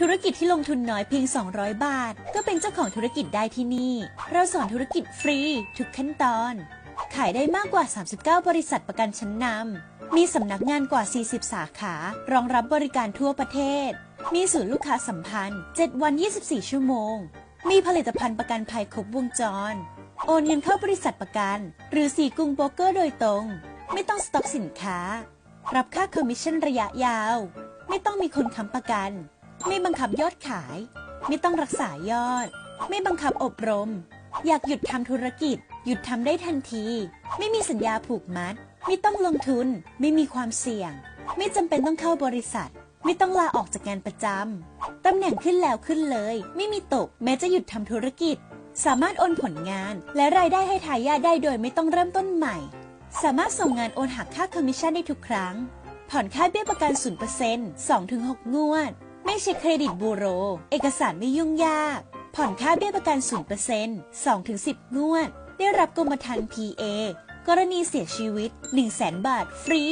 ธุรกิจที่ลงทุนน้อยเพียง 200 บาท ก็เป็นเจ้าของธุรกิจได้ที่นี่ เราสอนธุรกิจฟรี ทุกขั้นตอน ขายได้มากกว่า 39 บริษัทประกันชั้นนำ มีสำนักงานกว่า 40 สาขา รองรับบริการทั่วประเทศ มีศูนย์ลูกค้าสัมพันธ์ 7 วัน 24 ชั่วโมง มีผลิตภัณฑ์ประกันภัยครบวงจร โอนเงินเข้าบริษัทประกัน หรือสีกรุงโบรกเกอร์โดยตรง ไม่ต้องสต็อกสินค้า รับค่าคอมมิชชั่นระยะยาว ไม่ต้องมีคนค้ำประกัน ไม่บังคับยอดขาย ไม่ต้องรักษายอด ไม่บังคับอบรม อยากหยุดทำธุรกิจ หยุดทำได้ทันที ไม่มีสัญญาผูกมัด ไม่ต้องลงทุน ไม่มีความเสี่ยง ไม่จำเป็นต้องเข้าบริษัท ไม่ต้องลาออกจากงานประจำตำแหน่งขึ้นแล้วขึ้นเลย ไม่มีตก แม้จะหยุดทำธุรกิจ สามารถโอนผลงานและรายได้ให้ทายาทได้โดยไม่ต้องเริ่มต้นใหม่ สามารถส่งงานโอนหักค่าคอมมิชชั่นได้ทุกครั้ง ผ่อนค่าเบี้ยประกัน0% 2-6 งวด ไม่เช็คเครดิตบูโร เอกสารไม่ยุ่งยาก ผ่อนค่าเบี้ยประกัน 0% 2-10 งวด ได้รับกรมธรรม์ PA กรณีเสียชีวิต 100,000บาทฟรี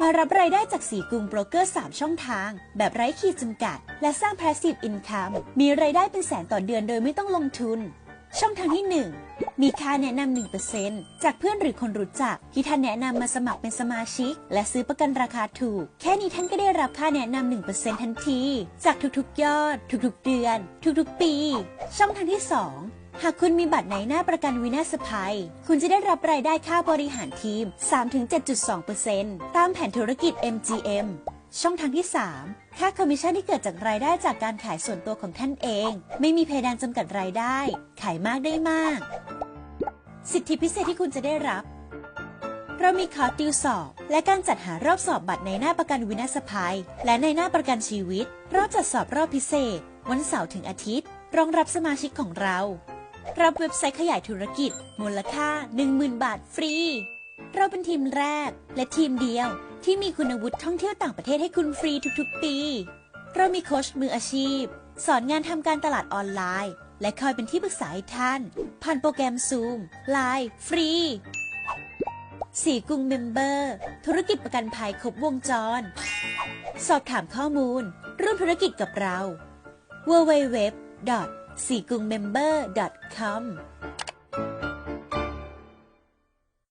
มารับรายได้จากสีกรุงโบรกเกอร์ 3 ช่องทาง แบบไร้ขีดจำกัด และสร้าง Passive Income มีรายได้เป็นแสนต่อเดือนโดยไม่ต้องลงทุน ช่องทางที่ 1 มีค่าแนะนำ1%จากเพื่อนหรือคนรู้จัก ที่ท่านแนะนำมาสมัครเป็นสมาชิก และซื้อประกันราคาถูก แค่นี้ท่านก็ได้รับค่าแนะนำ1%ทันที จากทุกๆ ยอด ทุกๆ เดือน ทุกๆ ปี ช่องทางที่ 2หากคุณมีบัตรในหน้าประกันวินาศภัย คุณจะได้รับรายได้ค่าบริหารทีม 3-7.2%ตามแผนธุรกิจ MGM ช่องทางที่ 3 ค่าคอมมิชชั่นที่เกิดจากรายได้จากการขายส่วนตัวของท่านเอง ไม่มีเพดานจำกัดรายได้ ขายมากได้มาก สิทธิพิเศษที่คุณจะได้รับ เรามีคอร์สติวสอบ และการจัดหารอบสอบบัตรในหน้าประกันวินาศภัย และในหน้าประกันชีวิต รอบจัดสอบรอบพิเศษ วันเสาร์ถึงอาทิตย์ รองรับสมาชิกของเรา รับเว็บไซต์ขยายธุรกิจ มูลค่า 10,000 บาทฟรี เราเป็นทีมแรก และทีมเดียว ที่มีคุณวุฒิท่องเที่ยวต่างประเทศให้คุณฟรีทุกๆ ปี เรามีโค้ชมืออาชีพ สอนงานทำการตลาดออนไลน์ และคอยเป็นที่ปรึกษาให้ท่าน ผ่านโปรแกรม Zoom ไลน์ฟรีสีกรุงเมมเบอร์ ธุรกิจประกันภัยครบวงจร สอบถามข้อมูล ร่วมธุรกิจกับเรา www. สีกรุงเมมเบอร์ com